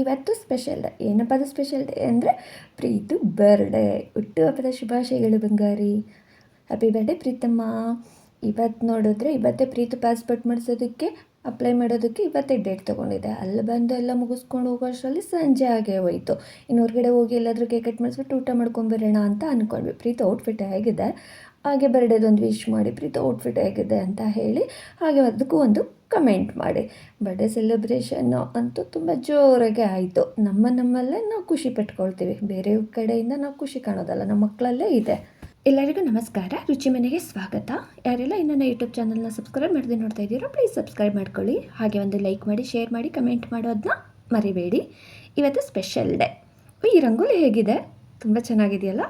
ಇವತ್ತು special day ಏನಪ್ಪ ಅದು ಸ್ಪೆಷಲ್ ಡೇ ಅಂದರೆ ಪ್ರೀತು ಬರ್ಡೇ ಹುಟ್ಟುಹಬ್ಬದ ಶುಭಾಶಯಗಳು ಬಂಗಾರಿ. Happy birthday Preetamma. ಇವತ್ತು ನೋಡಿದ್ರೆ ಇವತ್ತೇ ಪ್ರೀತು ಪಾಸ್ಪೋರ್ಟ್ ಮಾಡಿಸೋದಕ್ಕೆ ಅಪ್ಲೈ ಮಾಡೋದಕ್ಕೆ ಇವತ್ತೇ ಡೇಟ್ ತೊಗೊಂಡಿದ್ದೆ ಅಲ್ಲಿ ಬಂದು ಎಲ್ಲ ಮುಗಿಸ್ಕೊಂಡು ಹೋಗೋ ಅಷ್ಟರಲ್ಲಿ ಸಂಜೆ ಆಗೇ ಹೋಯಿತು. ಇನ್ನು ಹೊರಗಡೆ ಹೋಗಿ ಎಲ್ಲಾದರೂ ಕೇಕ್ ಕಟ್ ಮಾಡಿಸ್ಬಿಟ್ಟು ಊಟ ಮಾಡ್ಕೊಂಬರೋಣ ಅಂತ ಅಂದ್ಕೊಂಡ್ವಿ ಪ್ರೀತು ಔಟ್ಫಿಟ್ ಹೇಗಿದೆ? ಹಾಗೆ ಬರ್ಡೇದೊಂದು ವಿಶ್ ಮಾಡಿ, ಪ್ರೀತ ಔಟ್ಫಿಟ್ ಹೇಗಿದೆ ಅಂತ ಹೇಳಿ ಹಾಗೆ ಅದಕ್ಕೂ ಒಂದು ಕಮೆಂಟ್ ಮಾಡಿ. ಬರ್ಡೇ ಸೆಲೆಬ್ರೇಷನ್ನು ಅಂತೂ ತುಂಬ ಜೋರಾಗೆ ಆಯಿತು. ನಮ್ಮ ನಮ್ಮಲ್ಲೇ ನಾವು ಖುಷಿ ಪಟ್ಕೊಳ್ತೀವಿ. ಬೇರೆ ಕಡೆಯಿಂದ ನಾವು ಖುಷಿ ಕಾಣೋದಲ್ಲ, ನಮ್ಮ ಮಕ್ಕಳಲ್ಲೇ ಇದೆ. ಎಲ್ಲರಿಗೂ ನಮಸ್ಕಾರ. ರುಚಿ ಮನೆಗೆ ಸ್ವಾಗತ. ಯಾರೆಲ್ಲ ಇನ್ನು ನನ್ನ ಯೂಟ್ಯೂಬ್ ಚಾನಲ್ನ ಸಬ್ಸ್ಕ್ರೈಬ್ ಮಾಡದೆ ನೋಡ್ತಾ ಇದ್ದೀರೋ ಪ್ಲೀಸ್ ಸಬ್ಸ್ಕ್ರೈಬ್ ಮಾಡ್ಕೊಳ್ಳಿ. ಹಾಗೆ ಒಂದು ಲೈಕ್ ಮಾಡಿ ಶೇರ್ ಮಾಡಿ ಕಮೆಂಟ್ ಮಾಡೋದನ್ನ ಮರಿಬೇಡಿ. ಇವತ್ತು ಸ್ಪೆಷಲ್ ಡೇ ಈ ರಂಗೋಲಿ ಹೇಗಿದೆ? ತುಂಬ ಚೆನ್ನಾಗಿದೆಯಲ್ಲ?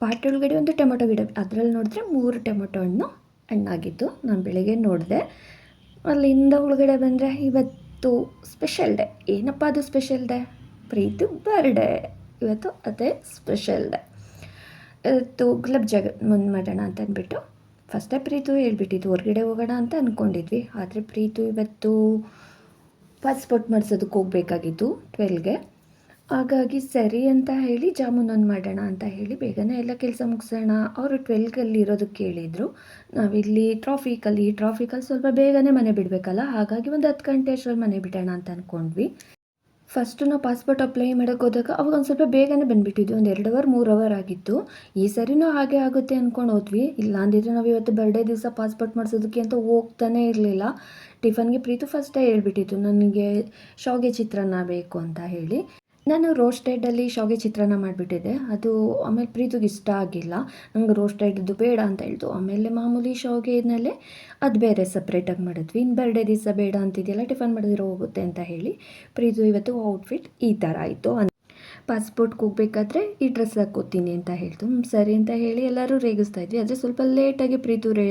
ಪಾಟ್ ಒಳಗಡೆ ಒಂದು ಟೊಮೊಟೊ ಗಿಡ, ಅದರಲ್ಲಿ ನೋಡಿದ್ರೆ ಮೂರು ಟೊಮೊಟೊ ಹಣ್ಣು ಹಣ್ಣಾಗಿತ್ತು ನಾನು ಬೆಳಗ್ಗೆ ನೋಡಿದೆ. ಅಲ್ಲಿಂದ ಒಳಗಡೆ ಬಂದರೆ ಇವತ್ತು ಸ್ಪೆಷಲ್ ಡೇ ಏನಪ್ಪ ಅದು ಸ್ಪೆಷಲ್ ಡೇ ಪ್ರೀತಿ ಬರ್ಡೇ ಇವತ್ತು ಅದೇ ಸ್ಪೆಷಲ್ ಡೇ ಇವತ್ತು ಗುಲಾಬ್ ಮುಂದೆ ಮಾಡೋಣ ಅಂತ ಅಂದ್ಬಿಟ್ಟು ಫಸ್ಟೇ ಪ್ರೀತು ಹೇಳ್ಬಿಟ್ಟಿದ್ದು, ಹೊರಗಡೆ ಹೋಗೋಣ ಅಂತ ಅಂದ್ಕೊಂಡಿದ್ವಿ ಆದರೆ ಪ್ರೀತು ಇವತ್ತು ಪಾಸ್ಪೋರ್ಟ್ ಮಾಡಿಸೋದಕ್ಕೆ ಹೋಗಬೇಕಾಗಿತ್ತು ಟ್ವೆಲ್ಗೆ ಹಾಗಾಗಿ ಸರಿ ಅಂತ ಹೇಳಿ ಜಾಮೂನ್ ಒಂದು ಮಾಡೋಣ ಅಂತ ಹೇಳಿ ಬೇಗನೆ ಎಲ್ಲ ಕೆಲಸ ಮುಗಿಸೋಣ. ಅವರು ಟ್ವೆಲ್ಗಲ್ಲಿ ಇರೋದಕ್ಕೆ ಹೇಳಿದರು ನಾವಿಲ್ಲಿ ಟ್ರಾಫಿಕಲ್ಲಿ ಟ್ರಾಫಿಕಲ್ಲಿ ಸ್ವಲ್ಪ ಬೇಗನೆ ಮನೆ ಬಿಡಬೇಕಲ್ಲ? ಹಾಗಾಗಿ ಒಂದು ಹತ್ತು ಗಂಟೆ ಅಷ್ಟರಲ್ಲಿ ಮನೆ ಬಿಡೋಣ ಅಂತ ಅಂದ್ಕೊಂಡ್ವಿ ಫಸ್ಟು ನಾವು ಪಾಸ್ಪೋರ್ಟ್ ಅಪ್ಲೈ ಮಾಡೋಕ್ಕೆ ಹೋದಾಗ ಅವಾಗ ಒಂದು ಸ್ವಲ್ಪ ಬೇಗನೆ ಬಂದುಬಿಟ್ಟಿದ್ವಿ. ಒಂದು ಎರಡು ಅವರ್ ಮೂರು ಅವರ್ ಆಗಿತ್ತು. ಈ ಸರಿನೂ ಹಾಗೆ ಆಗುತ್ತೆ ಅಂದ್ಕೊಂಡು ಹೋದ್ವಿ. ಇಲ್ಲ ಅಂದಿದ್ರೆ ನಾವು ಇವತ್ತು ಬರ್ಡೇ ದಿವಸ ಪಾಸ್ಪೋರ್ಟ್ ಮಾಡಿಸೋದಕ್ಕೆ ಅಂತ ಹೋಗ್ತಾನೆ ಇರಲಿಲ್ಲ. ಟಿಫನ್ಗೆ ಪ್ರೀತು ಫಸ್ಟೇ ಹೇಳ್ಬಿಟ್ಟಿತ್ತು ನನಗೆ ಶಾವಿಗೆ ಚಿತ್ರಾನ್ನ ಬೇಕು ಅಂತ ಹೇಳಿ. ನಾನು ರೋಸ್ಟೆಡಲ್ಲಿ ಶಾವಿಗೆ ಚಿತ್ರಾನ್ನ ಮಾಡಿಬಿಟ್ಟಿದ್ದೆ. ಅದು ಆಮೇಲೆ ಪ್ರೀತಿಗೆ ಇಷ್ಟ ಆಗಿಲ್ಲ. ನಂಗೆ ರೋಸ್ಟೆಡ್ದು ಬೇಡ ಅಂತ ಹೇಳ್ತು ಆಮೇಲೆ ಮಾಮೂಲಿ ಶಾವಿಗೆನಲ್ಲೇ ಅದು ಬೇರೆ ಸಪ್ರೇಟಾಗಿ ಮಾಡಿದ್ವಿ. ಇನ್ನು ಬರ್ಡೇ ದಿವಸ ಬೇಡ ಅಂತಿದೆಯಲ್ಲ, ಟಿಫನ್ ಮಾಡಿದ್ರೆ ಹೋಗುತ್ತೆ ಅಂತ ಹೇಳಿ ಪ್ರೀತು ಇವತ್ತು ಔಟ್ಫಿಟ್ ಈ ಥರ ಆಯಿತು ಪಾಸ್ಪೋರ್ಟ್ಗೆ ಹೋಗ್ಬೇಕಾದ್ರೆ ಈ ಡ್ರೆಸ್ ಹಾಕೋತೀನಿ ಅಂತ ಹೇಳ್ತು ಸರಿ ಅಂತ ಹೇಳಿ ಎಲ್ಲರೂ ರೇಗಿಸ್ತಾ ಇದ್ವಿ. ಆದರೆ ಸ್ವಲ್ಪ ಲೇಟಾಗಿ ಪ್ರೀತು ರೇ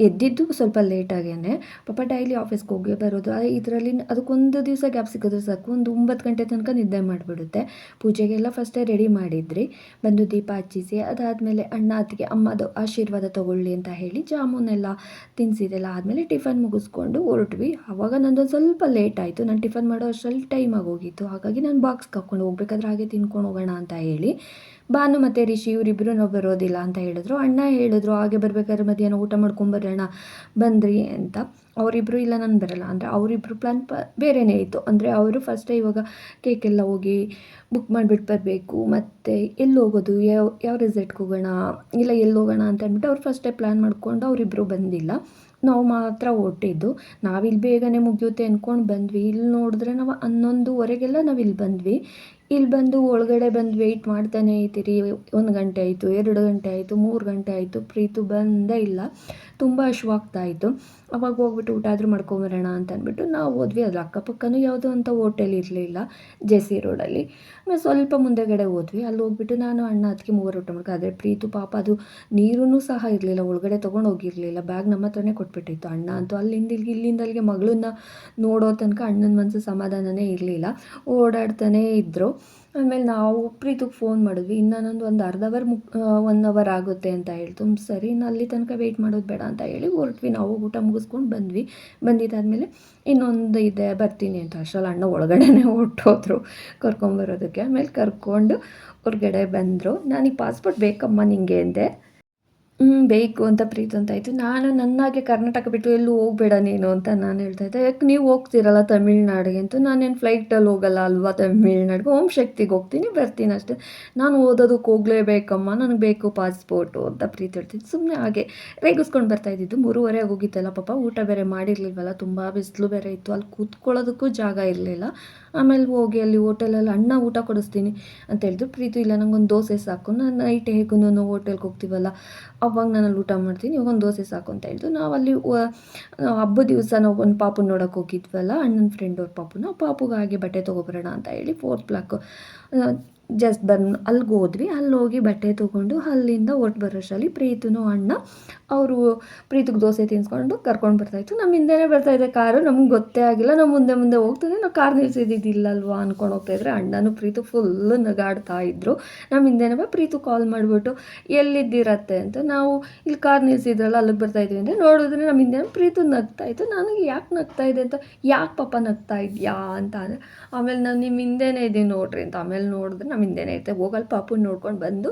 ಎದ್ದಿದ್ದು ಸ್ವಲ್ಪ ಲೇಟಾಗೇ ಪಾಪ ಡೈಲಿ ಆಫೀಸ್ಗೆ ಹೋಗಿ ಬರೋದು. ಇದರಲ್ಲಿ ಅದಕ್ಕೊಂದು ದಿವಸ ಗ್ಯಾಪ್ ಸಿಕ್ಕಿದ್ರೆ ಸಾಕು. ಒಂದು ಒಂಬತ್ತು ಗಂಟೆ ತನಕ ನಿದ್ದೆ ಮಾಡಿಬಿಡುತ್ತೆ. ಪೂಜೆಗೆಲ್ಲ ಫಸ್ಟೇ ರೆಡಿ ಮಾಡಿದ್ರಿ. ಬಂದು ದೀಪ ಹಚ್ಚಿಸಿ, ಅದಾದಮೇಲೆ ಅಣ್ಣ, ಅತ್ತಿಗೆ, ಅಮ್ಮದು ಆಶೀರ್ವಾದ ತೊಗೊಳ್ಳಿ ಅಂತ ಹೇಳಿ ಜಾಮೂನೆಲ್ಲ ತಿನ್ಸಿದೆಲ್ಲ ಆದಮೇಲೆ ಟಿಫನ್ ಮುಗಿಸ್ಕೊಂಡು ಹೊರಟ್ವಿ. ಆವಾಗ ನಂದೊಂದು ಸ್ವಲ್ಪ ಲೇಟ್ ಆಯಿತು. ನಾನು ಟಿಫನ್ ಮಾಡೋ ಅಷ್ಟರಲ್ಲಿ ಟೈಮ್ ಆಗೋಗಿತ್ತು ಹಾಗಾಗಿ ನಾನು ಬಾಕ್ಸ್ ಕರ್ಕೊಂಡು ಹೋಗ್ಬೇಕಾದ್ರೆ ಹಾಗೆ ತಿನ್ಕೊಂಡು ಹೋಗೋಣ ಅಂತ ಹೇಳಿ. ಭಾನು ಮತ್ತು ರಿಷಿ ಇವರಿಬ್ಬರು ನಾವು ಬರೋದಿಲ್ಲ ಅಂತ ಹೇಳಿದ್ರು. ಅಣ್ಣ ಹೇಳಿದ್ರು, ಹಾಗೆ ಬರಬೇಕಾದ್ರೆ ಮಧ್ಯಾಹ್ನ ಊಟ ಮಾಡ್ಕೊಂಬರೋಣ ಬಂದ್ರಿ ಅಂತ. ಅವರಿಬ್ಬರು ಇಲ್ಲ, ನಾನು ಬರಲ್ಲ. ಅಂದರೆ ಅವರಿಬ್ಬರು ಪ್ಲ್ಯಾನ್ ಪ ಬೇರೆಯೇ ಇತ್ತು. ಅಂದರೆ ಅವರು ಫಸ್ಟೇ ಇವಾಗ ಕೇಕೆಲ್ಲ ಹೋಗಿ ಬುಕ್ ಮಾಡಿಬಿಟ್ಟು ಬರಬೇಕು. ಮತ್ತು ಎಲ್ಲಿ ಹೋಗೋದು? ಯಾವ ಯಾವ ರೆಸಾರ್ಟ್ಗೆ ಹೋಗೋಣ? ಇಲ್ಲ, ಎಲ್ಲಿ ಹೋಗೋಣ ಅಂತ ಅಂದ್ಬಿಟ್ಟು ಅವ್ರು ಫಸ್ಟೇ ಪ್ಲ್ಯಾನ್ ಮಾಡಿಕೊಂಡು ಅವರಿಬ್ಬರು ಬಂದಿಲ್ಲ. ನಾವು ಮಾತ್ರ ಹೊಟ್ಟಿದ್ದು ನಾವಿಲ್ಲಿ ಬೇಗನೆ ಮುಗಿಯುತ್ತೆ ಅಂದ್ಕೊಂಡು ಬಂದ್ವಿ. ಇಲ್ಲಿ ನೋಡಿದ್ರೆ ನಾವು ಹನ್ನೊಂದುವರೆಗೆಲ್ಲ ನಾವು ಇಲ್ಲಿ ಬಂದ್ವಿ. ಇಲ್ಲಿ ಬಂದು ಒಳಗಡೆ ಬಂದು ವೆಯ್ಟ್ ಮಾಡ್ತಾನೆ ಇದ್ದೀರಿ, ಒಂದು ಗಂಟೆ ಆಯಿತು, ಎರಡು ಗಂಟೆ ಆಯಿತು, ಮೂರು ಗಂಟೆ ಆಯಿತು, ಪ್ರೀತು ಬಂದೇ ಇಲ್ಲ. ತುಂಬ ಹಶ್ವಾಗ್ತಾ ಅವಾಗ ಹೋಗ್ಬಿಟ್ಟು ಊಟ ಆದರೂ ಮಾಡ್ಕೊಂಬರೋಣ ಅಂತ ಅಂದ್ಬಿಟ್ಟು ನಾವು ಹೋದ್ವಿ. ಅದ್ರ ಅಕ್ಕಪಕ್ಕನೂ ಯಾವುದೋ ಅಂತ ಹೋಟೆಲ್ ಇರಲಿಲ್ಲ ಜೆ ಸಿ ರೋಡಲ್ಲಿ ಆಮೇಲೆ ಸ್ವಲ್ಪ ಮುಂದೆಗಡೆ ಹೋದ್ವಿ. ಅಲ್ಲಿ ಹೋಗ್ಬಿಟ್ಟು ನಾನು, ಅಣ್ಣ ಅದಕ್ಕೆ ಮೂವರು ಊಟ ಮಾಡ್ಕೊ, ಆದರೆ ಪ್ರೀತು ಪಾಪ ಅದು ನೀರೂ ಸಹ ಇರಲಿಲ್ಲ, ಒಳಗಡೆ ತೊಗೊಂಡು ಹೋಗಿರಲಿಲ್ಲ. ಬ್ಯಾಗ್ ನಮ್ಮ ಹತ್ರನೇ ಕೊಟ್ಬಿಟ್ಟಿತ್ತು. ಅಣ್ಣ ಅಂತೂ ಅಲ್ಲಿಂದ ಇಲ್ಲಿಗೆ ಇಲ್ಲಿಂದ ಅಲ್ಲಿಗೆ ಮಗಳನ್ನ ನೋಡೋ ತನಕ ಅಣ್ಣನ ಮನಸ್ಸು ಸಮಾಧಾನನೇ ಇರಲಿಲ್ಲ. ಓಡಾಡ್ತಾನೇ ಇದ್ದರು ಆಮೇಲೆ ನಾವು ಪ್ರೀತಿಗೆ ಫೋನ್ ಮಾಡಿದ್ವಿ. ಇನ್ನೊಂದು ನಾನೊಂದು ಒಂದು ಅರ್ಧ ಅವರ್ ಮುಕ್ ಒನ್ ಅವರ್ ಆಗುತ್ತೆ ಅಂತ ಹೇಳ್ತು ಸರಿ, ಇನ್ನು ಅಲ್ಲಿ ತನಕ ವೆಯ್ಟ್ ಮಾಡೋದು ಬೇಡ ಅಂತ ಹೇಳಿ ಹೊರಟ್ವಿ. ನಾವು ಊಟ ಮುಗಿಸ್ಕೊಂಡು ಬಂದ್ವಿ. ಬಂದಿದ್ದಾದಮೇಲೆ ಇನ್ನೊಂದು ಇದೆ, ಬರ್ತೀನಿ ಅಂತ. ಅಷ್ಟರಲ್ಲಿ ಅಣ್ಣ ಒಳಗಡೆನೇ ಹೊಟ್ಟೋದ್ರು ಕರ್ಕೊಂಬರೋದಕ್ಕೆ ಆಮೇಲೆ ಕರ್ಕೊಂಡು ಹೊರಗಡೆ ಬಂದರು. ನನಗೆ ಪಾಸ್ಪೋರ್ಟ್ ಬೇಕಮ್ಮ ನಿಂಗೆ ಅಂದೆ. ಬೇಕು ಅಂತ ಪ್ರೀತ್ ಅಂತ ಆಯಿತು. ನಾನು ನನ್ನಾಗೆ ಕರ್ನಾಟಕ ಬಿಟ್ಟು ಎಲ್ಲೂ ಹೋಗಬೇಡ ನೀನು ಅಂತ ನಾನು ಹೇಳ್ತಾ ಇದ್ದೆ. ಯಾಕೆ ನೀವು ಹೋಗ್ತೀರಲ್ಲ ತಮಿಳ್ನಾಡಿಗೆ ಅಂತ. ನಾನೇನು ಫ್ಲೈಟಲ್ಲಿ ಹೋಗಲ್ಲ ಅಲ್ವಾ ತಮಿಳ್ನಾಡಿಗೆ. ಓಂ ಶಕ್ತಿಗೆ ಹೋಗ್ತೀನಿ, ಬರ್ತೀನಿ ಅಷ್ಟೇ. ನಾನು ಓದೋದಕ್ಕೆ ಹೋಗ್ಲೇಬೇಕಮ್ಮ. ನನಗೆ ಬೇಕು ಪಾಸ್ಪೋರ್ಟು ಅಂತ ಪ್ರೀತಿ ಹೇಳ್ತೀನಿ ಸುಮ್ಮನೆ ಹಾಗೆ ರೇಗಿಸ್ಕೊಂಡು ಬರ್ತಾ ಇದ್ದಿದ್ದು. ಮೂರುವರೆ ಹೋಗಿತ್ತಲ್ಲ ಪಾಪ. ಊಟ ಬೇರೆ ಮಾಡಿರಲಿಲ್ವಲ್ಲ. ತುಂಬ ಬಿಸಿಲು ಬೇರೆ ಇತ್ತು. ಅಲ್ಲಿ ಕೂತ್ಕೊಳ್ಳೋದಕ್ಕೂ ಜಾಗ ಇರಲಿಲ್ಲ. ಆಮೇಲೆ ಹೋಗಿ ಅಲ್ಲಿ ಹೋಟೆಲಲ್ಲಿ ಅಣ್ಣ ಊಟ ಕೊಡಿಸ್ತೀನಿ ಅಂತ ಹೇಳಿದ್ರು. ಪ್ರೀತು ಇಲ್ಲ, ನಂಗೊಂದು ದೋಸೆ ಸಾಕು. ನಾನು ನೈಟ್ ಹೇಗೂ ಹೋಟೆಲ್ಗೆ ಹೋಗ್ತೀವಲ್ಲ. ಅವಾಗ ನಾನು ಅಲ್ಲಿ ಊಟ ಮಾಡ್ತೀನಿ ಇವಾಗ ಒಂದು ದೋಸೆ ಸಾಕು ಅಂತ ಹೇಳಿದ್ದು ನಾವು ಅಲ್ಲಿ ಹಬ್ಬದ ದಿವಸ ನಾವು ಒಂದು ಪಾಪು ನೋಡೋಕೆ ಹೋಗಿದ್ವಲ್ಲ, ಅಣ್ಣನ ಫ್ರೆಂಡ್ ಅವ್ರ ಪಾಪುನ, ಪಾಪುಗೆ ಹಾಗೆ ಬಟ್ಟೆ ತೊಗೊಬರೋಣ ಅಂತ ಹೇಳಿ ಫೋರ್ತ್ ಬ್ಲಾಕ್ ಜಸ್ಟ್ ಬಂದು ಅಲ್ಲಿಗೆ ಹೋದ್ವಿ. ಅಲ್ಲಿ ಹೋಗಿ ಬಟ್ಟೆ ತೊಗೊಂಡು ಅಲ್ಲಿಂದ ಒಟ್ಟು ಬರೋಷ್ಟರಲ್ಲಿ ಪ್ರೀತುನು ಅಣ್ಣ, ಅವರು ಪ್ರೀತಿಗೆ ದೋಸೆ ತಿನ್ಸ್ಕೊಂಡು ಕರ್ಕೊಂಡು ಬರ್ತಾಯಿತ್ತು. ನಮ್ಮ ಹಿಂದೆನೇ ಬರ್ತಾಯಿದ್ದೆ ಕಾರು, ನಮ್ಗೆ ಗೊತ್ತೇ ಆಗಿಲ್ಲ. ನಾವು ಮುಂದೆ ಮುಂದೆ ಹೋಗ್ತದೆ. ನಾವು ಕಾರ್ ನಿಲ್ಸಿದ್ದಿಲ್ಲ ಅಲ್ವಾ ಅಂದ್ಕೊಂಡು ಹೋಗ್ತಾಯಿದ್ರೆ ಅಣ್ಣನೂ ಪ್ರೀತು ಫುಲ್ಲು ನಗಾಡ್ತಾ ಇದ್ದರು ನಮ್ಮ ಹಿಂದೆನೇ ಪ್ರೀತು ಕಾಲ್ ಮಾಡಿಬಿಟ್ಟು, ಎಲ್ಲಿದ್ದಿರತ್ತೆ? ಅಂತ ನಾವು ಇಲ್ಲಿ ಕಾರ್ ನಿಲ್ಸಿದ್ರಲ್ಲ, ಅಲ್ಲಿಗೆ ಬರ್ತಾ ಇದ್ವಿ ಅಂದರೆ ನೋಡಿದ್ರೆ ನಮ್ಮ ಹಿಂದೆ ಪ್ರೀತು ನಗ್ತಾಯಿತ್ತು ನನಗೆ ಯಾಕೆ ನಗ್ತಾ ಇದೆ ಅಂತ? ಯಾಕೆ ಪಾಪ ನಗ್ತಾ ಇದೆಯಾ? ಅಂತ ಅಂದರೆ ಆಮೇಲೆ ನಾನು ನಿಮ್ಮ ಹಿಂದೆನೇ ಇದ್ದೀನಿ ನೋಡ್ರಿ ಅಂತ ಆಮೇಲೆ ನೋಡಿದ್ರೆ ನಮ್ಮ ಹಿಂದೆನೇ ಇರ್ತೇವೆ. ಹೋಗಲ್ ಪಾಪು ನೋಡ್ಕೊಂಡು ಬಂದು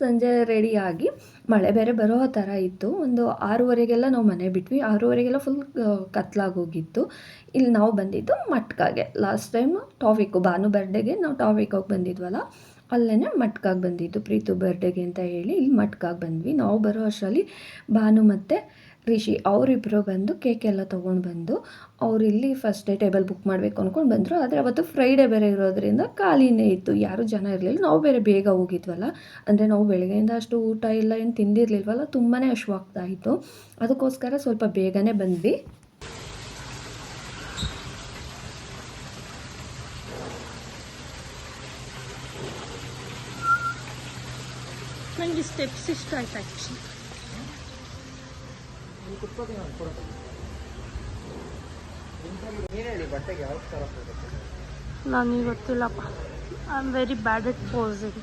ಸಂಜೆ ರೆಡಿಯಾಗಿ ಮಳೆ ಬೇರೆ ಬರೋ ಥರ ಇತ್ತು. ಒಂದು ಆರೂವರೆಗೆಲ್ಲ ನಾವು ಮನೆ ಬಿಟ್ವಿ. ಆರೂವರೆಗೆಲ್ಲ ಫುಲ್ ಕತ್ಲಾಗೋಗಿತ್ತು ಇಲ್ಲಿ ನಾವು ಬಂದಿದ್ದು ಮಟ್ಕಾಗೆ. ಲಾಸ್ಟ್ ಟೈಮ್ ಟಾವಿಕ್ಕು, ಭಾನು ಬರ್ಡೇಗೆ ನಾವು ಟಾಪಿಕ್ ಹೋಗಿ ಬಂದಿದ್ವಲ್ಲ ಅಲ್ಲೇ ಮಟ್ಕಾಗಿ ಬಂದಿದ್ದು. ಪ್ರೀತು ಬರ್ಡೇಗೆ ಅಂತ ಹೇಳಿ ಇಲ್ಲಿ ಮಟ್ಕಾಗಿ ಬಂದ್ವಿ. ನಾವು ಬರೋ ಅಷ್ಟರಲ್ಲಿ ಭಾನು ಮತ್ತು ರಿಷಿ ಅವರಿಬ್ಬರು ಬಂದು ಕೇಕ್ ಎಲ್ಲ ತೊಗೊಂಡು ಬಂದು ಅವ್ರು ಇಲ್ಲಿ ಫಸ್ಟ್ ಡೇ ಟೇಬಲ್ ಬುಕ್ ಮಾಡಬೇಕು ಅಂದ್ಕೊಂಡು ಬಂದರು. ಆದರೆ ಅವತ್ತು ಫ್ರೈಡೇ ಬೇರೆ ಇರೋದ್ರಿಂದ ಖಾಲಿನೇ ಇತ್ತು. ಯಾರೂ ಜನ ಇರಲಿಲ್ಲ. ನಾವು ಬೇರೆ ಬೇಗ ಹೋಗಿದ್ವಲ್ಲ. ಅಂದರೆ ನಾವು ಬೆಳಗ್ಗೆಯಿಂದ ಅಷ್ಟು ಊಟ ಇಲ್ಲ, ಏನು ತಿಂದಿರಲಿಲ್ವಲ್ಲ ತುಂಬಾ ಹಶ್ವಾಗ್ತಾ ಇತ್ತು. ಅದಕ್ಕೋಸ್ಕರ ಸ್ವಲ್ಪ ಬೇಗನೆ ಬಂದ್ವಿ. ನನಗೆ ಸ್ಟೆಪ್ಸ್ ಇಷ್ಟ ಆಯ್ತು ಆ್ಯಕ್ಚುಲಿ ನೀನು ಹೇಳಿ ಬಟ್ಟೆಗೆ ಯಾವ ಥರ ನನಗೆ ಗೊತ್ತಿಲ್ಲಪ್ಪ I am very bad at posing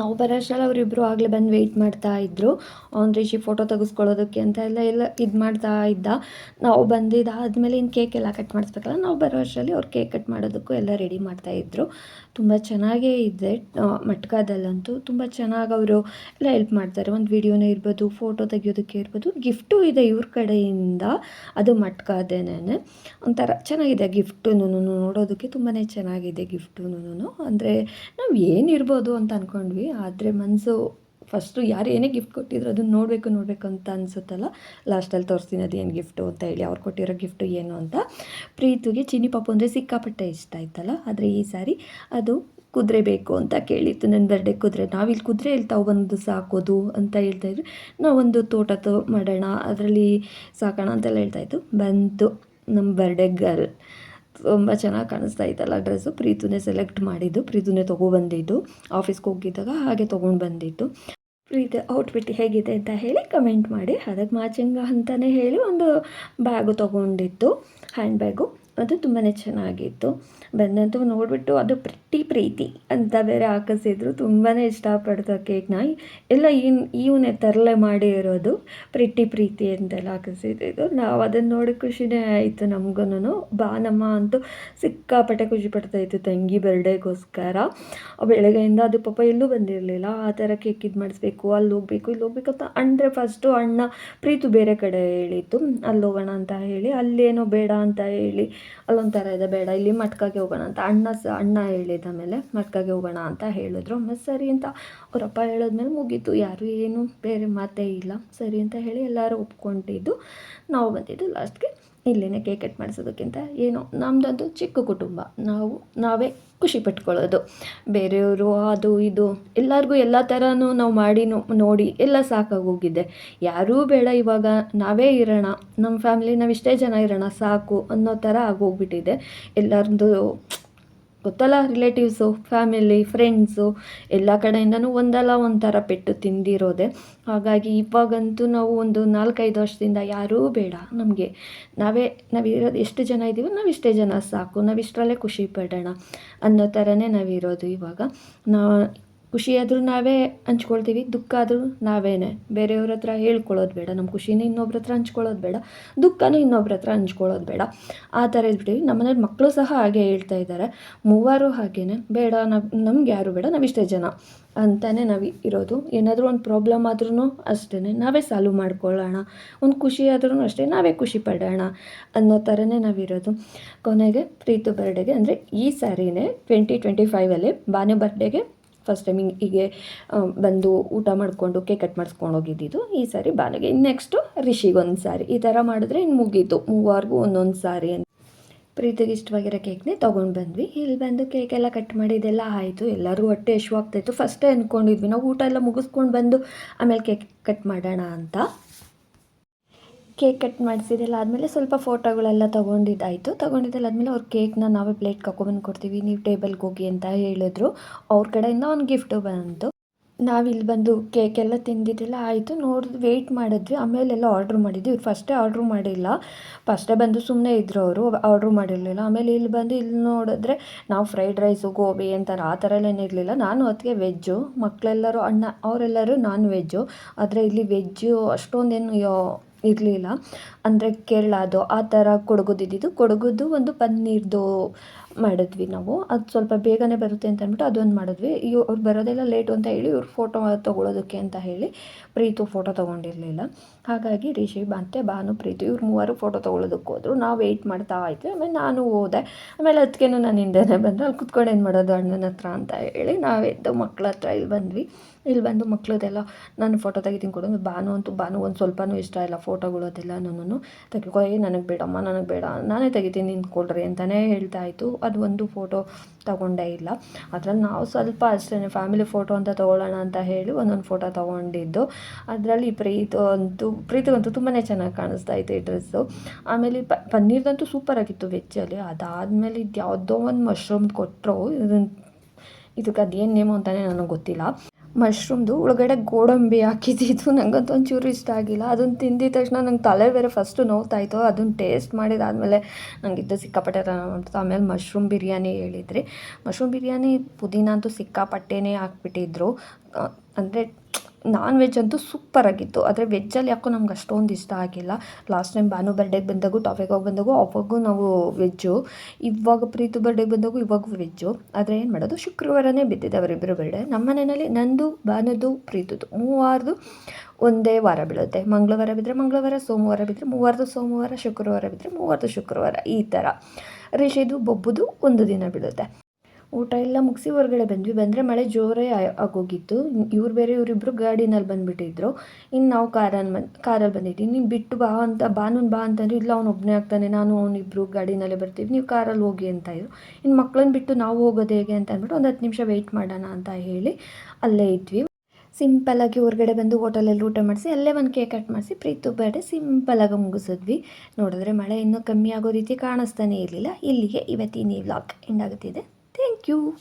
ನಾವು ಬರೋ ಅಷ್ಟರಲ್ಲಿ ಅವರಿಬ್ಬರು ಆಗಲೇ ಬಂದು ವೆಯ್ಟ್ ಮಾಡ್ತಾ ಇದ್ದರು ಅವ್ನು ರಿಷಿ ಫೋಟೋ ತೆಗೆಸ್ಕೊಳ್ಳೋದಕ್ಕೆ ಅಂತ ಎಲ್ಲ ಎಲ್ಲ ಇದು ಮಾಡ್ತಾ ಇದ್ದ. ನಾವು ಬಂದಿದ್ದಾದಮೇಲೆ ಇನ್ನು ಕೇಕ್ ಎಲ್ಲ ಕಟ್ ಮಾಡಿಸ್ಬೇಕಲ್ಲ, ನಾವು ಬರೋ ಅಷ್ಟರಲ್ಲಿ ಅವ್ರು ಕೇಕ್ ಕಟ್ ಮಾಡೋದಕ್ಕೂ ಎಲ್ಲ ರೆಡಿ ಮಾಡ್ತಾಯಿದ್ರು ತುಂಬ ಚೆನ್ನಾಗೇ ಇದೆ. ಮಟ್ಕಾದಲ್ಲಂತೂ ತುಂಬ ಚೆನ್ನಾಗಿ ಅವರು ಎಲ್ಲ ಹೆಲ್ಪ್ ಮಾಡ್ತಾರೆ. ಒಂದು ವಿಡಿಯೋನೇ ಇರ್ಬೋದು ಫೋಟೋ ತೆಗಿಯೋದಕ್ಕೆ ಇರ್ಬೋದು. ಗಿಫ್ಟು ಇದೆ ಇವ್ರ ಕಡೆಯಿಂದ. ಅದು ಮಟ್ಕಾದೇನೆ. ಒಂಥರ ಚೆನ್ನಾಗಿದೆ ಗಿಫ್ಟುನು ನೋಡೋದಕ್ಕೆ ತುಂಬಾ ಚೆನ್ನಾಗಿದೆ ಗಿಫ್ಟುನು ಅಂದರೆ ನಾವು ಏನಿರ್ಬೋದು ಅಂತ ಅಂದ್ಕೊಂಡ್ವಿ ಆದರೆ ಮನಸ್ಸು ಫಸ್ಟು ಯಾರು ಏನೇ ಗಿಫ್ಟ್ ಕೊಟ್ಟಿದ್ರು ಅದನ್ನು ನೋಡಬೇಕು ನೋಡಬೇಕು ಅಂತ ಅನಿಸುತ್ತಲ್ಲ. ಲಾಸ್ಟಲ್ಲಿ ತೋರಿಸ್ತೀನಿ ಅದೇನು ಗಿಫ್ಟು ಅಂತ ಹೇಳಿ ಅವ್ರು ಕೊಟ್ಟಿರೋ ಗಿಫ್ಟು ಏನು ಅಂತ. ಪ್ರೀತಿಗೆ ಚಿನ್ನಿ ಪಾಪು ಅಂದರೆ ಸಿಕ್ಕಾಪಟ್ಟೆ ಇಷ್ಟ ಆಯ್ತಲ್ಲ, ಆದರೆ ಈ ಸಾರಿ ಅದು ಕುದುರೆ ಬೇಕು ಅಂತ ಕೇಳಿತ್ತು. ನನ್ನ ಬರ್ಡೆ ಕುದುರೆ, ನಾವಿಲ್ಲಿ ಕುದುರೆ ಇಲ್ಲಿ ಬಂದು ಸಾಕೋದು ಅಂತ ಹೇಳ್ತಾಯಿದ್ರು ನಾವೊಂದು ತೋಟ ಮಾಡೋಣ, ಅದರಲ್ಲಿ ಸಾಕೋಣ ಅಂತೆಲ್ಲ ಹೇಳ್ತಾಯಿತ್ತು ಬಂತು ನಮ್ಮ ಬರ್ಡೆ ಗರ್ಲ್ ತುಂಬ ಚೆನ್ನಾಗಿ ಕಾಣಿಸ್ತಾ ಇತ್ತಲ್ಲ ಡ್ರೆಸ್ಸು. ಪ್ರೀತುನೇ ಸೆಲೆಕ್ಟ್ ಮಾಡಿದ್ದು. ಪ್ರೀತುನೇ ತೊಗೊಬಂದಿದ್ದು. ಆಫೀಸ್ಗೆ ಹೋಗಿದ್ದಾಗ ಹಾಗೆ ತೊಗೊಂಡು ಬಂದಿದ್ದು. ಪ್ರೀತಿ ಔಟ್ಫಿಟ್ ಹೇಗಿದೆ ಅಂತ ಹೇಳಿ ಕಮೆಂಟ್ ಮಾಡಿ. ಅದಕ್ಕೆ ಮ್ಯಾಚಿಂಗ್ ಅಂತಲೇ ಹೇಳಿ ಒಂದು ಬ್ಯಾಗು ತೊಗೊಂಡಿತ್ತು. Hand bag. ಅದು ತುಂಬಾ ಚೆನ್ನಾಗಿತ್ತು. ಬಂದಂತೂ ನೋಡಿಬಿಟ್ಟು ಅದು ಪ್ರಿಟ್ಟಿ ಪ್ರೀತಿ ಅಂತ ಬೇರೆ ಹಾಕಿಸಿದ್ರು. ತುಂಬಾ ಇಷ್ಟಪಡ್ತು ಕೇಕ್ನ ಎಲ್ಲ ಇನ್ ಇವನೇ ತರಲೆ ಮಾಡಿ ಇರೋದು ಪ್ರಿಟ್ಟಿ ಪ್ರೀತಿ ಅಂತೆಲ್ಲ ಹಾಕಿಸಿದ್ದು. ನಾವು ಅದನ್ನು ನೋಡಿ ಖುಷಿನೇ ಆಯಿತು ನಮಗೂ ಬಾನಮ್ಮ ಅಂತೂ ಸಿಕ್ಕಾಪಟ್ಟೆ ಖುಷಿ ಪಡ್ತಾಯಿತ್ತು ತಂಗಿ ಬರ್ಡೇಗೋಸ್ಕರ ಬೆಳಗ್ಗೆಯಿಂದ ಅದು ಪಾಪ ಎಲ್ಲೂ ಬಂದಿರಲಿಲ್ಲ. ಆ ಥರ ಕೇಕ್ ಇದು ಮಾಡಿಸ್ಬೇಕು, ಅಲ್ಲಿ ಹೋಗ್ಬೇಕು, ಇಲ್ಲಿ ಹೋಗ್ಬೇಕು ಅಂತ ಅಂದರೆ ಫಸ್ಟು ಅಣ್ಣ ಪ್ರೀತು ಬೇರೆ ಕಡೆ ಹೇಳಿತ್ತು ಅಲ್ಲಿ ಹೋಗೋಣ ಅಂತ ಹೇಳಿ, ಅಲ್ಲೇನೋ ಬೇಡ ಅಂತ ಹೇಳಿ ಅಲ್ಲೊಂಥರ ಇದೆ, ಬೇಡ, ಇಲ್ಲಿ ಮಟ್ಕಾಗೆ ಹೋಗೋಣ ಅಂತ ಅಣ್ಣ ಸ, ಅಣ್ಣ ಹೇಳಿದ ಮೇಲೆ ಮಟ್ಕಾಗೆ ಹೋಗೋಣ ಅಂತ ಹೇಳಿದ್ರು. ಮತ್ತು ಸರಿ ಅಂತ ಅವರಪ್ಪ ಹೇಳಿದ್ಮೇಲೆ ಮುಗೀತು. ಯಾರು ಏನು ಬೇರೆ ಮಾತೇ ಇಲ್ಲ. ಸರಿ ಅಂತ ಹೇಳಿ ಎಲ್ಲರೂ ಒಪ್ಕೊಂಡಿದ್ದು. ನಾವು ಬಂದಿದ್ದು ಲಾಸ್ಟ್ಗೆ ಇಲ್ಲೇ ಕೇಕ್ ಕಟ್ ಮಾಡಿಸೋದಕ್ಕಿಂತ ಏನು ನಮ್ಮದೊಂದು ಚಿಕ್ಕ ಕುಟುಂಬ. ನಾವು, ನಾವೇ ಖುಷಿ ಪಟ್ಕೊಳ್ಳೋದು. ಬೇರೆಯವರು ಅದು ಇದು. ಎಲ್ಲರಿಗೂ ಎಲ್ಲ ಥರನೂ ನಾವು ಮಾಡಿ ನೋಡಿ ಎಲ್ಲ ಸಾಕಾಗೋಗಿದೆ. ಯಾರೂ ಬೇಡ ಇವಾಗ. ನಾವೇ ಇರೋಣ. ನಮ್ಮ ಫ್ಯಾಮಿಲಿ ನಾವು ಇಷ್ಟೇ ಜನ ಇರೋಣ. ಸಾಕು ಅನ್ನೋ ಥರ ಆಗೋಗ್ಬಿಟ್ಟಿದೆ. ಎಲ್ಲರದ್ದು ಗೊತ್ತಲ್ಲ ರಿಲೇಟಿವ್ಸು ಫ್ಯಾಮಿಲಿ ಫ್ರೆಂಡ್ಸು ಎಲ್ಲ ಕಡೆಯಿಂದನೂ ಒಂದಲ್ಲ ಒಂಥರ ಪೆಟ್ಟು ತಿಂದಿರೋದೆ. ಹಾಗಾಗಿ ಇವಾಗಂತೂ ನಾವು ಒಂದು ನಾಲ್ಕೈದು ವರ್ಷದಿಂದ ಯಾರೂ ಬೇಡ ನಮಗೆ. ನಾವೇ, ನಾವಿರೋದು ಎಷ್ಟು ಜನ ಇದ್ದೀವೋ ನಾವು ಇಷ್ಟೇ ಜನ ಸಾಕು. ನಾವು ಇಷ್ಟರಲ್ಲೇ ಖುಷಿ ಪಡೋಣ ಅನ್ನೋ ಥರನೇ ನಾವಿರೋದು ಇವಾಗ. ನಾ ಖುಷಿಯಾದರೂ ನಾವೇ ಹಂಚ್ಕೊಳ್ತೀವಿ, ದುಃಖ ಆದರೂ ನಾವೇನೆ. ಬೇರೆಯವ್ರ ಹತ್ರ ಹೇಳ್ಕೊಳ್ಳೋದು ಬೇಡ ನಮ್ಮ ಖುಷಿನ ಇನ್ನೊಬ್ರ ಹತ್ರ ಹಂಚ್ಕೊಳ್ಳೋದು ಬೇಡ, ದುಃಖನೂ ಇನ್ನೊಬ್ರ ಹತ್ರ ಹಂಚ್ಕೊಳ್ಳೋದು ಬೇಡ. ಆ ಥರ ಇದ್ಬಿಟ್ಟಿವಿ. ನಮ್ಮ ಮನೇಲಿ ಮಕ್ಕಳು ಸಹ ಹಾಗೆ ಹೇಳ್ತಾ ಇದ್ದಾರೆ. ಮೂವರು ಹಾಗೇನೆ, ಬೇಡ, ನಾವು, ನಮ್ಗೆ ಯಾರು ಬೇಡ ನಾವಿಷ್ಟೇ ಜನ ಅಂತಲೇ ನಾವು ಇರೋದು. ಏನಾದರೂ ಒಂದು ಪ್ರಾಬ್ಲಮ್ ಆದ್ರೂ ಅಷ್ಟೇ ನಾವೇ ಸಾಲ್ವ್ ಮಾಡ್ಕೊಳ್ಳೋಣ. ಒಂದು ಖುಷಿ ಆದ್ರೂ ಅಷ್ಟೇ, ನಾವೇ ಖುಷಿ ಪಡೋಣ ಅನ್ನೋ ಥರನೇ ನಾವಿರೋದು ಕೊನೆಗೆ, ಪ್ರೀತು ಬರ್ಡೇಗೆ ಅಂದರೆ ಈ ಸಾರಿನೇ ಟ್ವೆಂಟಿ ಟ್ವೆಂಟಿ ಫೈವಲ್ಲಿ ಬಾನು ಬರ್ಡೇಗೆ ಫಸ್ಟ್ ಟೈಮಿಂಗ್ ಹಿಂಗೆ ಬಂದು ಊಟ ಮಾಡಿಕೊಂಡು ಕೇಕ್ ಕಟ್ ಮಾಡಿಸ್ಕೊಂಡು ಹೋಗಿದ್ದಿದ್ದು ಈ ಸಾರಿ ಬಾಲಿಗೆ ನೆಕ್ಸ್ಟು ರಿಷಿಗೆ ಒಂದು ಸಾರಿ. ಈ ಥರ ಮಾಡಿದ್ರೆ ಇನ್ನು ಮುಗೀತು. ಮೂವಾರ್ಗೂ ಒಂದೊಂದು ಸಾರಿ ಅಂತ. ಪ್ರೀತಿಗೆ ಇಷ್ಟವಾಗಿರೋ ಕೇಕ್ನೇ ತೊಗೊಂಡು ಬಂದ್ವಿ. ಇಲ್ಲಿ ಬಂದು ಕೇಕ್ ಎಲ್ಲ ಕಟ್ ಮಾಡಿದ್ದೆಲ್ಲ ಆಯಿತು. ಎಲ್ಲರೂ ಹೊಟ್ಟೆ ಆಗ್ತಾಯಿತ್ತು ಫಸ್ಟೇ ಅಂದ್ಕೊಂಡಿದ್ವಿ ನಾವು ಊಟ ಎಲ್ಲ ಮುಗಿಸ್ಕೊಂಡು ಬಂದು ಆಮೇಲೆ ಕೇಕ್ ಕಟ್ ಮಾಡೋಣ ಅಂತ. ಕೇಕ್ ಕಟ್ ಮಾಡಿಸಿದೆಲ್ಲ ಆದಮೇಲೆ ಸ್ವಲ್ಪ ಫೋಟೋಗಳೆಲ್ಲ ತೊಗೊಂಡಿದ್ದಾಯಿತು. ತೊಗೊಂಡಿದ್ದೆಲ್ಲ ಅವ್ರ ಕೇಕ್ನ ನಾವೇ ಪ್ಲೇಟ್ ಕರ್ಕೊಬಂದು ಕೊಡ್ತೀವಿ. ನೀವು ಟೇಬಲ್ಗೆ ಹೋಗಿ ಅಂತ ಹೇಳಿದ್ರು. ಅವ್ರ ಕಡೆಯಿಂದ ಒಂದು ಗಿಫ್ಟು ಬಂತು. ನಾವಿಲ್ಲಿ ಬಂದು ಕೇಕ್ ಎಲ್ಲ ತಿಂದಿದ್ದೆಲ್ಲ, ಆಯಿತು. ನೋಡಿದ್ವಿ ವೆಯ್ಟ್ ಮಾಡಿದ್ವಿ. ಆಮೇಲೆಲ್ಲ ಆರ್ಡ್ರ್ ಮಾಡಿದ್ವಿ. ಇವ್ರು ಫಸ್ಟೇ ಆರ್ಡ್ರ್ ಮಾಡಿಲ್ಲ. ಫಸ್ಟೇ ಬಂದು ಸುಮ್ಮನೆ ಇದ್ದರು ಅವರು. ಆರ್ಡ್ರ್ ಮಾಡಿರಲಿಲ್ಲ. ಆಮೇಲೆ ಇಲ್ಲಿ ಬಂದು ಇಲ್ಲಿ ನೋಡಿದ್ರೆ ನಾವು ಫ್ರೈಡ್ ರೈಸು ಗೋಬಿ ಅಂತಾರೆ ಆ ಥರ ಎಲ್ಲ ಏನಿರಲಿಲ್ಲ ನಾನು ಅದಕ್ಕೆ ವೆಜ್ಜು ಮಕ್ಕಳೆಲ್ಲರೂ ಅಣ್ಣ, ಅವರೆಲ್ಲರೂ ನಾನ್ ವೆಜ್ಜು ಆದರೆ ಇಲ್ಲಿ ವೆಜ್ಜು ಅಷ್ಟೊಂದೇನು ಇರಲಿಲ್ಲ. ಅಂದರೆ ಕೇರಳದು ಆ ಥರ ಕೊಡಗುದಿದ್ದಿದ್ದು. ಕೊಡಗುದು ಒಂದು ಪನ್ನೀರ್ದು ಮಾಡಿದ್ವಿ ನಾವು. ಅದು ಸ್ವಲ್ಪ ಬೇಗನೆ ಬರುತ್ತೆ ಅಂತ ಅಂದ್ಬಿಟ್ಟು ಅದೊಂದು ಮಾಡಿದ್ವಿ. ಇವ್ ಅವ್ರು ಬರೋದೆಲ್ಲ ಲೇಟು ಅಂತ ಹೇಳಿ ಇವ್ರು ಫೋಟೋ ತೊಗೊಳೋದಕ್ಕೆ ಅಂತ ಹೇಳಿ ಪ್ರೀತು ಫೋಟೋ ತೊಗೊಂಡಿರಲಿಲ್ಲ. ಹಾಗಾಗಿ ರಿಷಿ ಮತ್ತು ಭಾನು, ಪ್ರೀತು ಇವ್ರು ಮೂವರು ಫೋಟೋ ತೊಗೊಳೋದಕ್ಕೆ ಹೋದರು. ನಾವು ವೆಯ್ಟ್ ಮಾಡ್ತಾ ಇದ್ವಿ. ಆಮೇಲೆ ನಾನು ಹೋದೆ. ಆಮೇಲೆ ಅದಕ್ಕೇನು ನಾನು ಹಿಂದೆನೇ ಬಂದರೆ ಅಲ್ಲಿ ಕುತ್ಕೊಂಡು ಏನು ಮಾಡೋದು ಅಣ್ಣನ ಹತ್ರ ಅಂತ ಹೇಳಿ ನಾವೆದ್ದು ಮಕ್ಳ ಹತ್ರ ಇಲ್ಲಿ ಬಂದ್ವಿ. ಇಲ್ಲಿ ಬಂದು ಮಕ್ಕಳದೆಲ್ಲ ನಾನು ಫೋಟೋ ತೆಗಿತೀನಿ ಕೊಡೋದು ಭಾನು ಅಂತೂ ಭಾನು ಒಂದು ಸ್ವಲ್ಪನೂ ಇಷ್ಟ ಇಲ್ಲ ಫೋಟೋಗಳು ಅದೆಲ್ಲನೂ ತೆಗಿಕೋ ನನಗೆ ಬೇಡಮ್ಮ ನನಗೆ ಬೇಡ, ನಾನೇ ತೆಗಿತೀನಿ ನಿಂತ್ಕೊಳ್ರಿ ಅಂತಲೇ ಹೇಳ್ತಾ ಇತ್ತು. ಅದು ಒಂದು ಫೋಟೋ ತಗೊಂಡೇ ಇಲ್ಲ. ಅದರಲ್ಲಿ ನಾವು ಸ್ವಲ್ಪ ಅಷ್ಟೇ ಫ್ಯಾಮಿಲಿ ಫೋಟೋ ಅಂತ ತೊಗೊಳ್ಳೋಣ ಅಂತ ಹೇಳಿ ಒಂದೊಂದು ಫೋಟೋ ತೊಗೊಂಡಿದ್ದು. ಅದರಲ್ಲಿ ಪ್ರೀತು ಅಂತೂ ಪ್ರೀತಿಗಂತೂ ತುಂಬಾ ಚೆನ್ನಾಗಿ ಕಾಣಿಸ್ತಾ ಇತ್ತು ಈ ಡ್ರೆಸ್ಸು. ಆಮೇಲೆ ಪ, ಪನ್ನೀರ್ದಂತೂ ಸೂಪರಾಗಿತ್ತು ವೆಜ್ಜಲ್ಲಿ ಅದಾದಮೇಲೆ ಇದು ಯಾವುದೋ ಒಂದು ಮಶ್ರೂಮ್ ಕೊಟ್ಟರು ಇದನ್ನು ಇದಕ್ಕೆ ಅದೇನು ನೇಮು ಅಂತಲೇ ನನಗೆ ಗೊತ್ತಿಲ್ಲ. ಮಶ್ರೂಮ್ದು ಒಳಗಡೆ ಗೋಡಂಬಿ ಹಾಕಿದ್ದಿದ್ದು ನಂಗಂತೂ ಒಂಚೂರು ಇಷ್ಟ ಆಗಿಲ್ಲ. ಅದನ್ನು ತಿಂದಿದ ತಕ್ಷಣ ನಂಗೆ ತಲೆ ಬೇರೆ ಫಸ್ಟು ನೋವ್ತಾಯಿತು ಅದನ್ನು ಟೇಸ್ಟ್ ಮಾಡಿದಾದಮೇಲೆ ನನಗಿದ್ದು ಸಿಕ್ಕಾಪಟ್ಟೆ ಅಂತ ಆಮೇಲೆ ಮಶ್ರೂಮ್ ಬಿರಿಯಾನಿ ಹೇಳಿದ್ರಿ. ಮಶ್ರೂಮ್ ಬಿರಿಯಾನಿ ಪುದೀನ ಅಂತೂ ಸಿಕ್ಕಾಪಟ್ಟೆನೇ ಹಾಕ್ಬಿಟ್ಟಿದ್ರು. ಅಂದರೆ ನಾನ್ ವೆಜ್ ಅಂತೂ ಸೂಪರಾಗಿತ್ತು ಆದರೆ ವೆಜ್ಜಲ್ಲಿ ಯಾಕೋ ನಮ್ಗೆ ಅಷ್ಟೊಂದು ಇಷ್ಟ ಆಗಿಲ್ಲ. ಲಾಸ್ಟ್ ಟೈಮ್ ಭಾನು ಬರ್ಡೇಗೆ ಬಂದಾಗೂ ಟಾಫಿಗೆ ಬಂದಾಗೂ ಅವಾಗೂ ನಾವು ವೆಜ್ಜು ಇವಾಗ ಪ್ರೀತು ಬರ್ಡೇಗೆ ಬಂದಾಗೂ ಇವಾಗ ವೆಜ್ಜು ಆದರೆ ಏನು ಮಾಡೋದು? ಶುಕ್ರವಾರನೇ ಬಿದ್ದಿದೆ ಅವರಿಬ್ಬರು ಬರ್ಡೇ ನಮ್ಮ ಮನೆಯಲ್ಲಿ ನಂದು, ಭಾನುದು, ಪ್ರೀತುದು ಮೂವಾರದು ಒಂದೇ ವಾರ ಬೀಳುತ್ತೆ. ಮಂಗಳವಾರ ಬಿದ್ದರೆ ಮಂಗಳವಾರ, ಸೋಮವಾರ ಬಿದ್ದರೆ ಮೂವಾರದು ಸೋಮವಾರ, ಶುಕ್ರವಾರ ಬಿದ್ದರೆ ಮೂವಾರದು ಶುಕ್ರವಾರ. ಈ ಥರ ರಿಷಿದು, ಬೊಬ್ಬುದು ಒಂದು ದಿನ ಬೀಳುತ್ತೆ. ಊಟ ಎಲ್ಲ ಮುಗಿಸಿ ಹೊರಗಡೆ ಬಂದ್ವಿ. ಬಂದರೆ ಮಳೆ ಜೋರೇ ಆಗೋಗಿತ್ತು. ಇವ್ರು ಬೇರೆ ಇವರಿಬ್ಬರು ಗಾಡಿನಲ್ಲಿ ಬಂದುಬಿಟ್ಟಿದ್ರು. ಇನ್ನು ನಾವು ಕಾರಲ್ಲಿ ಬಂದು ಕಾರಲ್ಲಿ ಬಂದಿದ್ವಿ. ನೀನು ಬಿಟ್ಟು ಬಾ ಅಂತ, ಬಾನೂನ್ ಬಾ ಅಂತಂದ್ರೆ, ಇಲ್ಲ, ಅವ್ನು ಒಬ್ಬನೇ ಆಗ್ತಾನೆ, ನಾನು ಅವನಿಬ್ರು ಗಾಡಿನಲ್ಲೇ ಬರ್ತೀವಿ, ನೀವು ಕಾರಲ್ಲಿ ಹೋಗಿ ಅಂತ ಇದ್ರು. ಇನ್ನು ಮಕ್ಕಳನ್ನ ಬಿಟ್ಟು ನಾವು ಹೋಗೋದು ಹೇಗೆ ಅಂತ ಅಂದ್ಬಿಟ್ಟು ಒಂದು ಹತ್ತು ನಿಮಿಷ ವೆಯ್ಟ್ ಮಾಡೋಣ ಅಂತ ಹೇಳಿ ಅಲ್ಲೇ ಇದ್ವಿ. ಸಿಂಪಲ್ಲಾಗಿ ಹೊರಗಡೆ ಬಂದು ಹೋಟೆಲಲ್ಲಿ ಊಟ ಮಾಡಿಸಿ, ಅಲ್ಲೇ ಒಂದು ಕೇಕ್ ಕಟ್ ಮಾಡಿಸಿ, ಪ್ರೀತು ಬೇಡ ಸಿಂಪಲ್ಲಾಗಿ ಮುಗಿಸಿದ್ವಿ. ನೋಡಿದ್ರೆ ಮಳೆ ಇನ್ನೂ ಕಮ್ಮಿ ಆಗೋ ರೀತಿ ಕಾಣಿಸ್ತಾನೇ ಇರಲಿಲ್ಲ. ಇಲ್ಲಿಗೆ ಇವತ್ತಿನ ಈ ವ್ಲಾಗ್ ಎಂಡ್ Thank you.